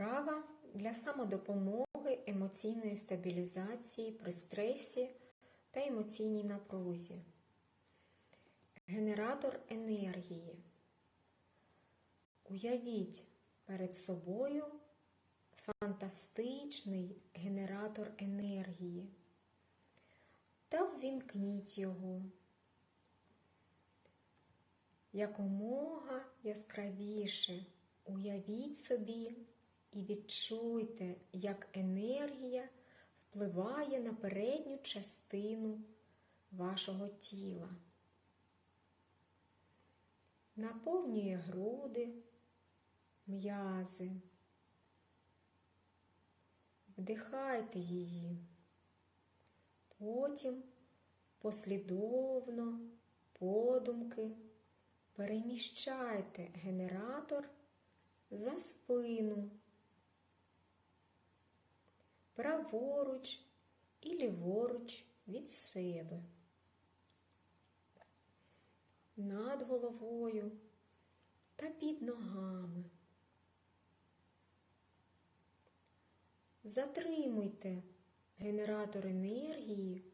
Вправа для самодопомоги емоційної стабілізації при стресі та емоційній напрузі. Генератор енергії. Уявіть перед собою фантастичний генератор енергії та ввімкніть його. Якомога яскравіше уявіть собі і відчуйте, як енергія впливає на передню частину вашого тіла. Наповнює груди, м'язи. Вдихайте її. Потім послідовно, подумки переміщайте генератор за спину, праворуч і ліворуч від себе, над головою та під ногами. Затримуйте генератор енергії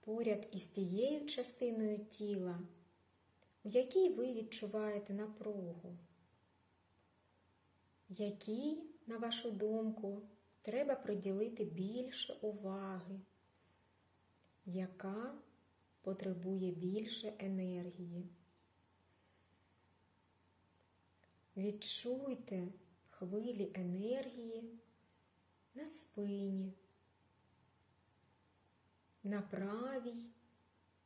поряд із тією частиною тіла, у якій ви відчуваєте напругу, якій, на вашу думку, треба приділити більше уваги, яка потребує більше енергії. Відчуйте хвилі енергії на спині, на правій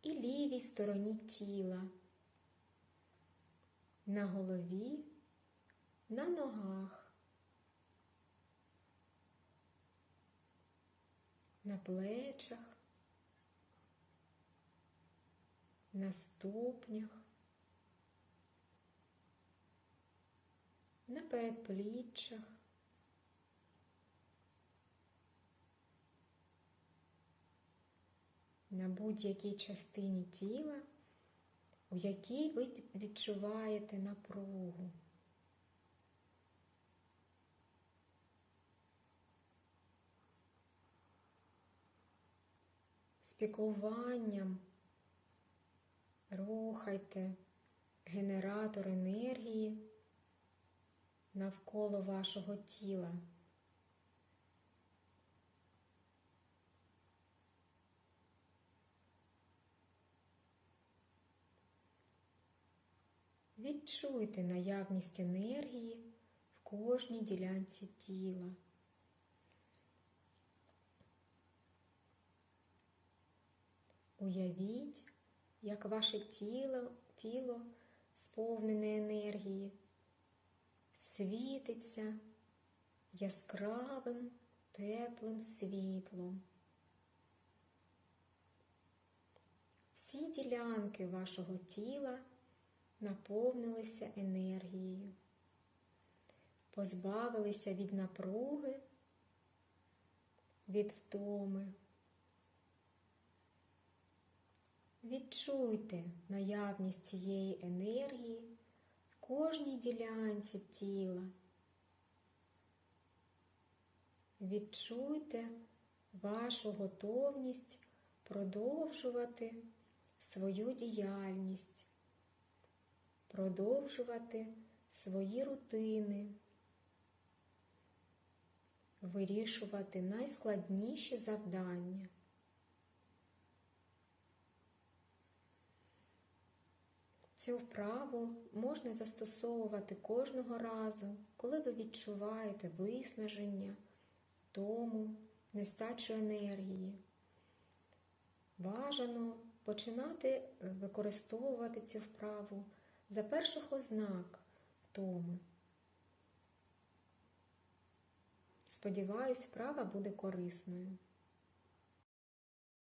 і лівій стороні тіла, на голові, на ногах, на плечах, на ступнях, на передпліччях. на будь-якій частині тіла, у якій ви відчуваєте напругу. З піклуванням рухайте генератор енергії навколо вашого тіла. Відчуйте наявність енергії в кожній ділянці тіла. Уявіть, як ваше тіло, тіло сповнене енергії, світиться яскравим теплим світлом. Всі ділянки вашого тіла наповнилися енергією, позбавилися від напруги, від втоми. Відчуйте наявність цієї енергії в кожній ділянці тіла. Відчуйте вашу готовність продовжувати свою діяльність продовжувати свої рутини, вирішувати найскладніші завдання. Цю вправу можна застосовувати кожного разу, коли ви відчуваєте виснаження, тому, нестачу енергії. Бажано починати використовувати цю вправу за перших ознак втоми. Сподіваюсь, вправа буде корисною.